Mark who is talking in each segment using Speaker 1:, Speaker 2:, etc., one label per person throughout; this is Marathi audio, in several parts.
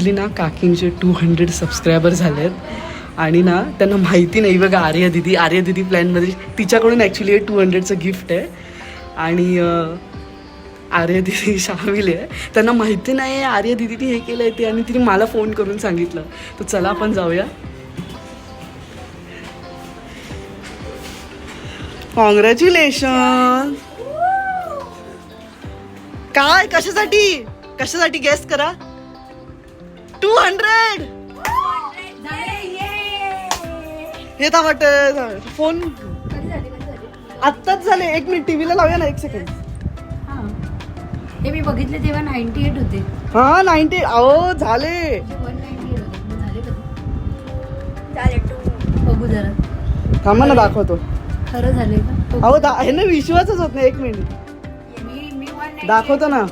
Speaker 1: ॲक्च्युली ना काकींचे टू हंड्रेड सबस्क्रायबर झाले आहेत आणि ना त्यांना माहिती नाही बघा आर्या दिदी. आर्या दिदी प्लॅनमध्ये तिच्याकडून ॲक्च्युली हे टू हंड्रेडचं गिफ्ट आहे. आणि आर्या दिदी सामील आहे. त्यांना माहिती नाही आहे आर्या दिदीने हे केलं आहे ते. आणि तिने मला फोन करून सांगितलं. तर चला आपण जाऊया. कॉंग्रॅच्युलेशन काय? कशासाठी? कशासाठी गेस्ट करा? Two hundred! हे तर वाटत फोन आत्ताच झाले. एक मिनिट टीव्हीला लावूया ना एक सेकंड
Speaker 2: हे मी बघितले तेव्हा नाईन्टी एट होते.
Speaker 1: हा नाईन्टी अहो
Speaker 2: एट मग झाले. बघू जरा.
Speaker 1: थांबा ना दाखवतो.
Speaker 2: खरं झाले का.
Speaker 1: अहो दा- हे ना विश्वासच होत नाही. एक मिनिट.
Speaker 2: मी मी 198
Speaker 1: दाखवतो ना.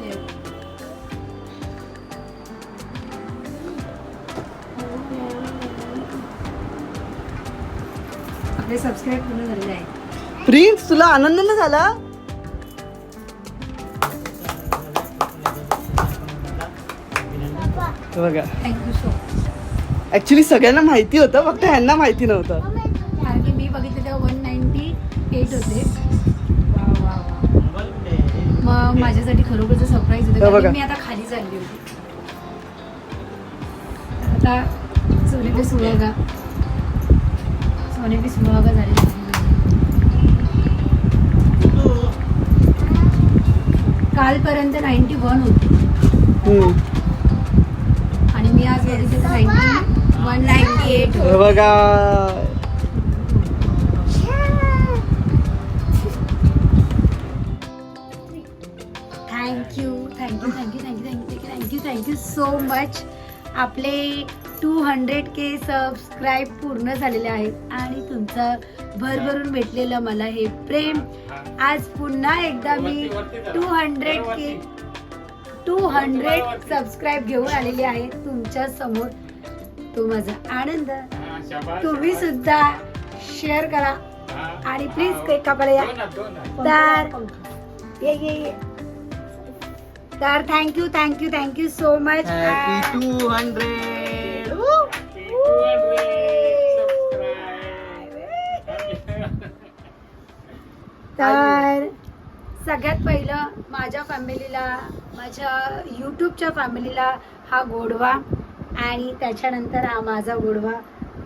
Speaker 2: आपले सबस्क्राईब पूर्ण झालेले आहे
Speaker 1: प्रिन्स तुला आनंद ना झाला? बघा.
Speaker 2: थँक्यू सो
Speaker 1: ऍक्च्युली सगळ्यांना माहिती होतं फक्त ह्यांना माहिती नव्हतं.
Speaker 2: कारण की मी बघितले तेव्हा वन नाईन्टी एट होते. मग माझ्यासाठी खरोखरचं सरप्राईज होतं. की मी आता खाली चालली होती. आता सोने पे सुहागा पे सुहागा झाली. कालपर्यंत नाईन्टी वन होती. आणि मी आज बघितले तर नाईन्टी वन नाईन्टी एट
Speaker 1: बघा.
Speaker 2: Thank you thank you thank you thank you thank you thank you thank you so much आपले टू हंड्रेड के सबस्क्राईब पूर्ण झालेले आहेत आणि तुमचं भरभरून भेटलेलं मला हे प्रेम. आज पुन्हा एकदा मी two hundred K two hundred subscribe घेऊन आलेली आहे. तुमच्यासमोर तो माझा आनंद. तुम्ही सुद्धा शेअर करा. आणि प्लीज केक कापायला या तर. ये ये ये. तर thank you thank you thank you so much
Speaker 1: two hundred.
Speaker 2: तर सगळ्यात पहिलं माझ्या फॅमिलीला माझ्या यूट्यूबच्या फॅमिलीला हा गोडवा आणि त्याच्यानंतर हा माझा गोडवा.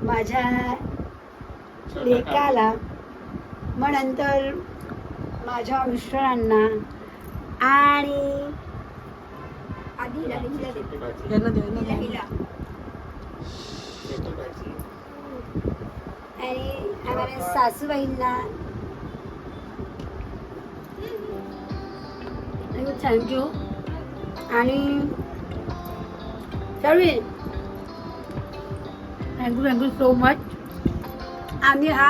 Speaker 2: माझ्या लेकाला मग नंतर माझ्या मिस्टरांना आणि आधी हिला दे, हिला दे.
Speaker 1: यांना द्या, यांना
Speaker 2: हिला,
Speaker 1: द्या.
Speaker 2: हिला. आणि सासूबाईंना. थँक्यू आणि चालेल थँक्यू थँक्यू सो मच आम्ही हा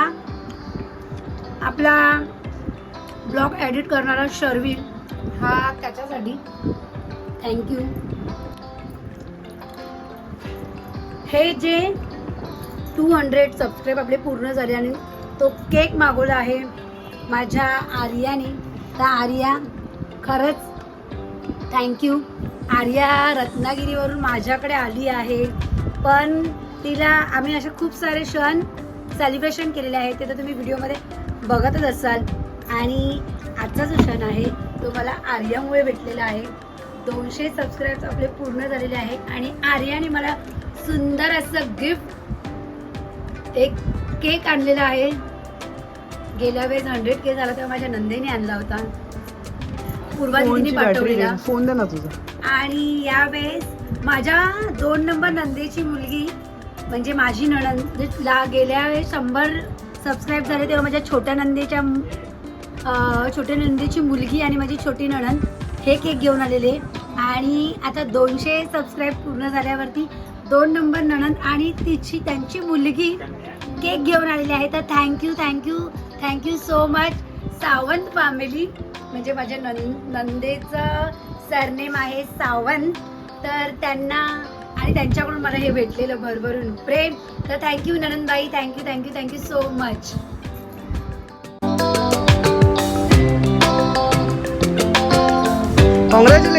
Speaker 2: आपला ब्लॉग एडिट करणारा शर्विल हा त्याच्यासाठी. थँक्यू हे जे टू हंड्रेड सबस्क्राईब आपले पूर्ण झाले आणि तो केक मागवला आहे माझ्या आर्याने. तर आर्या खरंच थँक्यू आर्या रत्नागिरीवरून माझ्याकडे आली आहे. पण तिला आम्ही असे खूप सारे क्षण सेलिब्रेशन केलेले आहे ते तर तुम्ही व्हिडिओमध्ये बघतच असाल. आणि आजचा जो क्षण आहे तो मला आर्यामुळे भेटलेला आहे. दोनशे सबस्क्राईब्स आपले पूर्ण झालेले आहे आणि आर्याने मला सुंदर असं गिफ्ट एक केक आणलेला आहे. गेल्या वेळेस हंड्रेड के झाला तेव्हा माझ्या नंदेने आणला होता. पूर्वा दिदीने पाठवलेला.
Speaker 1: दे. फोन दे ना तुझा.
Speaker 2: आणि यावेळेस माझ्या दोन नंबर नंदेची मुलगी म्हणजे माझी नणंद म्हणजे ला गेल्या वेळेस शंभर सबस्क्राईब झाले तेव्हा माझ्या छोट्या नंदेच्या छोट्या नंदेची मुलगी आणि माझी छोटी नणंद हे केक घेऊन आलेले. आणि आता दोनशे सबस्क्राईब पूर्ण झाल्यावरती दोन नंबर नणंद आणि तिची त्यांची मुलगी केक घेऊन आलेली आहे. तर thank you thank you thank you so much Sawant family म्हणजे माझ्या नं नंदेचं सरनेम आहे सावंत. तर त्यांना आणि त्यांच्याकडून मला हे भेटलेलं भरभरून प्रेम. तर thank you ननंदबाई thank you thank you thank you so much
Speaker 1: congratulation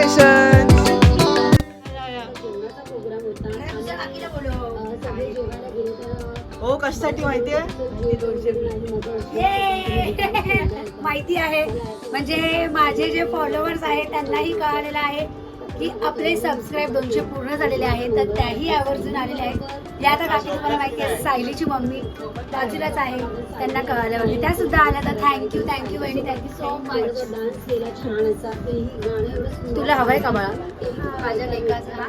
Speaker 1: कशासाठी माहितीये
Speaker 2: ये! माहिती आहे. म्हणजे माझे जे फॉलोअर्स आहेत त्यांनाही कळालेलं आहे की आपले सबस्क्राईब दोनशे पूर्ण झालेले आहेत तर त्याही आवर्जून आलेले आहेत. या आता काकी तुम्हाला माहिती आहे सायलीची मम्मी बाजूलाच आहे त्यांना कळालं. होते त्या सुद्धा आल्या तर थँक्यू थँक्यू वहिनी थँक्यू सो मच तुला हवंय का बाळा?
Speaker 3: आहे.
Speaker 2: माझ्या लेकाचा. हा.